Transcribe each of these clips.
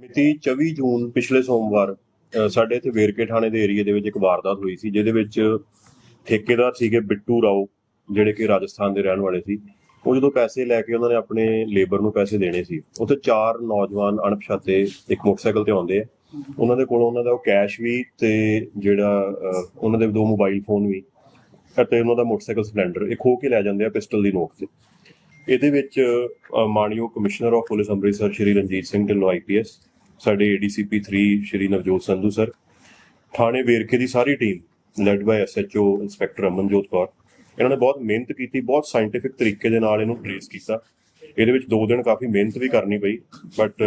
ਮਿਤੀ 24 ਜੂਨ ਪਿਛਲੇ ਸੋਮਵਾਰ ਸਾਡੇ ਇੱਥੇ ਵੇਰਕੇ ਥਾਣੇ ਦੇ ਏਰੀਆ ਦੇ ਵਿੱਚ ਇੱਕ ਵਾਰਦਾਤ ਹੋਈ ਸੀ ਜਿਹਦੇ ਵਿੱਚ ਠੇਕੇਦਾਰ ਸੀਗੇ ਬਿੱਟੂ ਰਾਓ ਜਿਹੜੇ ਕਿ ਰਾਜਸਥਾਨ ਦੇ ਰਹਿਣ ਵਾਲੇ ਸੀ। ਉਹ ਜਦੋਂ ਪੈਸੇ ਲੈ ਕੇ ਉਹਨਾਂ ਨੇ ਆਪਣੇ ਲੇਬਰ ਨੂੰ ਪੈਸੇ ਦੇਣੇ ਸੀ ਉੱਥੇ ਚਾਰ ਨੌਜਵਾਨ ਅਣਪਛਾਤੇ ਇੱਕ ਮੋਟਰਸਾਈਕਲ ਤੇ ਆਉਂਦੇ ਆ। ਉਹਨਾਂ ਦੇ ਕੋਲੋਂ ਉਹਨਾਂ ਦਾ ਉਹ ਕੈਸ਼ ਵੀ ਤੇ ਜਿਹੜਾ ਉਹਨਾਂ ਦੇ ਦੋ ਮੋਬਾਈਲ ਫੋਨ ਵੀ ਅਤੇ ਉਹਨਾਂ ਦਾ ਮੋਟਰਸਾਈਕਲ ਸਪਲੈਂਡਰ ਇਹ ਖੋਹ ਕੇ ਲੈ ਜਾਂਦੇ ਆ ਪਿਸਟਲ ਦੀ ਨੋਕ ਤੇ। ਇਹਦੇ ਵਿੱਚ ਅ, commissioner of police Amritsar Shri Ranjit Singh Dhillon IPS ਸਾਡੇ ਏਡੀਸੀਪੀ 3 ਸ਼੍ਰੀ ਨਵਜੋਤ ਸੰਧੂ ਸਰ, ਥਾਣੇ ਵੇਰਕੇ ਦੀ ਸਾਰੀ team led by SHO inspector Amanjot Kaur, ਇਹਨਾਂ ਨੇ ਬਹੁਤ ਮਿਹਨਤ ਕੀਤੀ, ਬਹੁਤ ਸਾਇੰਟੀਫਿਕ ਤਰੀਕੇ ਦੇ ਨਾਲ ਇਹਨੂੰ ਟ੍ਰੇਸ ਕੀਤਾ। ਇਹਦੇ ਵਿੱਚ 2 ਦਿਨ ਕਾਫੀ ਮਿਹਨਤ ਵੀ ਕਰਨੀ ਪਈ ਬਟ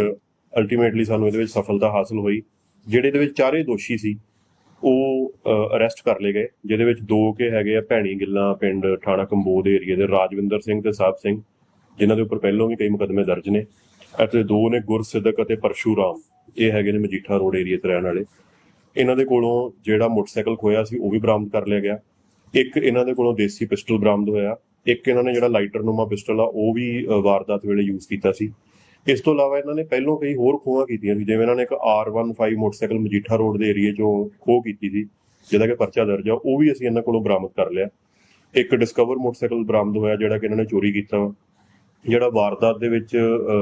ਅਲਟੀਮੇਟਲੀ ਸਾਨੂੰ ਇਹਦੇ ਵਿੱਚ ਸਫਲਤਾ ਹਾਸਲ ਹੋਈ। ਜਿਹੜੇ ਇਹਦੇ ਵਿੱਚ ਚਾਰੇ ਦੋਸ਼ੀ ਸੀ, ਉਹ ਅਰੈਸਟ ਕਰ ਲਏ ਗਏ, ਜਿਹਦੇ ਵਿੱਚ ਦੋ ਕੇ ਹੈਗੇ ਆ ਭੈਣੀ ਗਿੱਲਾਂ ਪਿੰਡ ਥਾਣਾ ਕੰਬੋਦ ਏਰੀਆ ਦੇ ਰਾਜਵਿੰਦਰ ਸਿੰਘ ਤੇ ਸਾਹਿਬ ਸਿੰਘ, ਜਿਨ੍ਹਾਂ ਦੇ ਉੱਪਰ ਪਹਿਲਾਂ ਵੀ ਕਈ ਮੁਕੱਦਮੇ ਦਰਜ ਨੇ। ਅਤੇ ਦੋ ਨੇ ਗੁਰਸਿੱਧਕ ਅਤੇ ਪਰਸ਼ੂਰਾਮ। ਇਹ ਹੈਗੇ ਨੇ ਮਜੀਠਾ ਰੋਡ ਏਰੀਆ ਤੇ ਰਹਿਣ ਵਾਲੇ। ਇਹਨਾਂ ਦੇ ਕੋਲੋਂ ਜਿਹੜਾ ਮੋਟਰਸਾਈਕਲ ਖੋਇਆ ਸੀ, ਉਹ ਵੀ ਬਰਾਮਦ ਕਰ ਲਿਆ ਗਿਆ। ਇੱਕ ਇਹਨਾਂ ਦੇ ਕੋਲੋਂ ਦੇਸੀ ਪਿਸਟਲ ਬਰਾਮਦ ਹੋਇਆ। ਇੱਕ ਇਹਨਾਂ ਨੇ ਜਿਹੜਾ ਲਾਈਟਰ ਨੂਮਾ ਪਿਸਟਲ ਆ, ਉਹ ਵੀ ਵਾਰਦਾਤ ਵੇਲੇ ਯੂਜ਼ ਕੀਤਾ ਸੀ। ਇਸ ਤੋਂ ਇਲਾਵਾ ਇਹਨਾਂ ਨੇ ਪਹਿਲਾਂ ਕਈ ਹੋਰ ਖੋਹਾਂ ਕੀਤੀਆਂ ਸੀ, ਜਿਵੇਂ ਇਹਨਾਂ ਨੇ ਇੱਕ R15 ਮੋਟਰਸਾਈਕਲ ਮਜੀਠਾ ਰੋਡ ਦੇ ਏਰੀਆ 'ਚੋਂ ਖੋਹ ਕੀਤੀ ਸੀ, ਜਿਹਦਾ ਕਿ ਪਰਚਾ ਦਰਜ ਆ, ਉਹ ਵੀ ਅਸੀਂ ਇਹਨਾਂ ਕੋਲੋਂ ਬਰਾਮਦ ਕਰ ਲਿਆ। ਇੱਕ ਡਿਸਕਵਰ ਮੋਟਰਸਾਈਕਲ ਬਰਾਮਦ ਹੋਇਆ, ਜਿਹੜਾ ਕਿ ਇਹਨਾਂ ਨੇ ਚੋਰੀ ਕੀਤਾ ਜਿਹੜਾ ਵਾਰਦਾਤ ਦੇ ਵਿੱਚ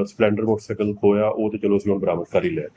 ਸਪਲੈਂਡਰ ਮੋਟਰਸਾਈਕਲ ਖੋਇਆ ਉਹ ਤੇ ਚਲੋ ਅਸੀਂ ਹੁਣ ਬਰਾਮਦ ਕਰ ਹੀ ਲਿਆ